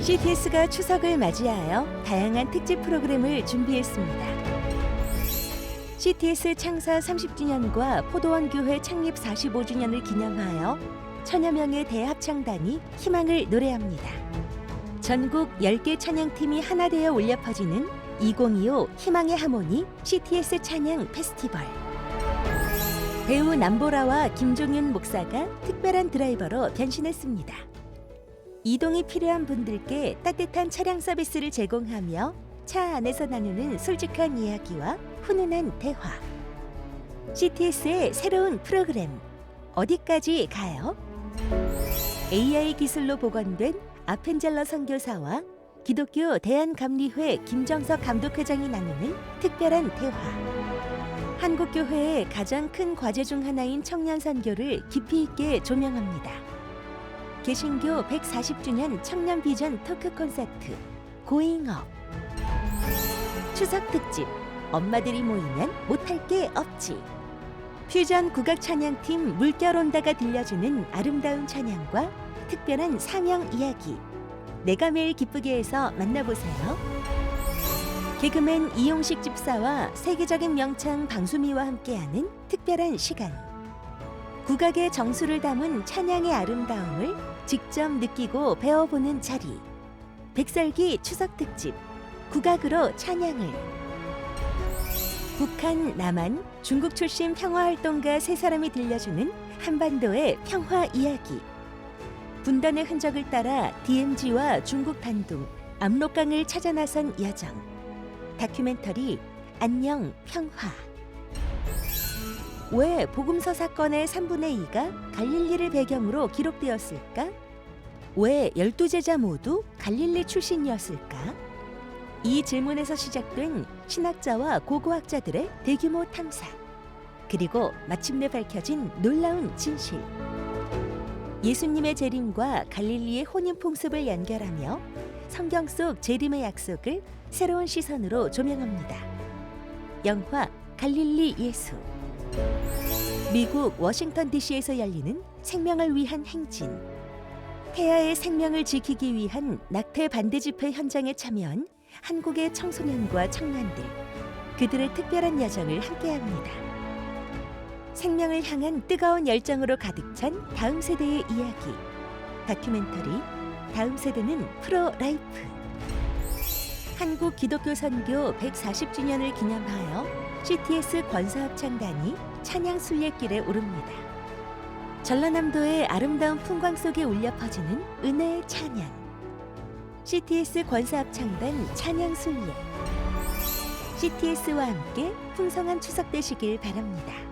CTS가 추석을 맞이하여 다양한 특집 프로그램을 준비했습니다. CTS 창사 30주년과 포도원 교회 창립 45주년을 기념하여 천여 명의 대합창단이 희망을 노래합니다. 전국 10개 찬양팀이 하나 되어 울려 퍼지는 2025 희망의 하모니 CTS 찬양 페스티벌. 배우 남보라와 김종윤 목사가 특별한 드라이버로 변신했습니다. 이동이 필요한 분들께 따뜻한 차량 서비스를 제공하며 차 안에서 나누는 솔직한 이야기와 훈훈한 대화. CTS의 새로운 프로그램 어디까지 가요? AI 기술로 복원된 아펜젤러 선교사와 기독교 대한감리회 김정석 감독회장이 나누는 특별한 대화. 한국교회의 가장 큰 과제 중 하나인 청년 선교를 깊이 있게 조명합니다. 개신교 140주년 청년 비전 토크 콘서트 고잉업 추석 특집 엄마들이 모이면 못할 게 없지. 퓨전 국악 찬양팀 물결 온다가 들려주는 아름다운 찬양과 특별한 사명 이야기. 내가 매일 기쁘게 해서 만나보세요. 개그맨 이용식 집사와 세계적인 명창 방수미와 함께하는 특별한 시간 국악의 정수를 담은 찬양의 아름다움을 직접 느끼고 배워보는 자리. 백설기 추석 특집 국악으로 찬양을. 북한, 남한, 중국 출신 평화활동가 세 사람이 들려주는 한반도의 평화 이야기. 분단의 흔적을 따라 DMZ와 중국 단둥, 압록강을 찾아 나선 여정. 다큐멘터리 안녕 평화. 왜 복음서 사건의 3분의 2가 갈릴리를 배경으로 기록되었을까? 왜 열두 제자 모두 갈릴리 출신이었을까? 이 질문에서 시작된 신학자와 고고학자들의 대규모 탐사. 그리고 마침내 밝혀진 놀라운 진실. 예수님의 재림과 갈릴리의 혼인 풍습을 연결하며 성경 속 재림의 약속을 새로운 시선으로 조명합니다. 영화 갈릴리 예수. 미국 워싱턴 DC에서 열리는 생명을 위한 행진. 태아의 생명을 지키기 위한 낙태 반대 집회 현장에 참여한 한국의 청소년과 청년들. 그들의 특별한 여정을 함께합니다. 생명을 향한 뜨거운 열정으로 가득 찬 다음 세대의 이야기. 다큐멘터리 다음 세대는 프로 라이프. 한국 기독교 선교 140주년을 기념하여 CTS 권사합창단이 찬양 순례길에 오릅니다. 전라남도의 아름다운 풍광 속에 울려 퍼지는 은혜의 찬양. CTS 권사합창단 찬양 순례. CTS와 함께 풍성한 추석 되시길 바랍니다.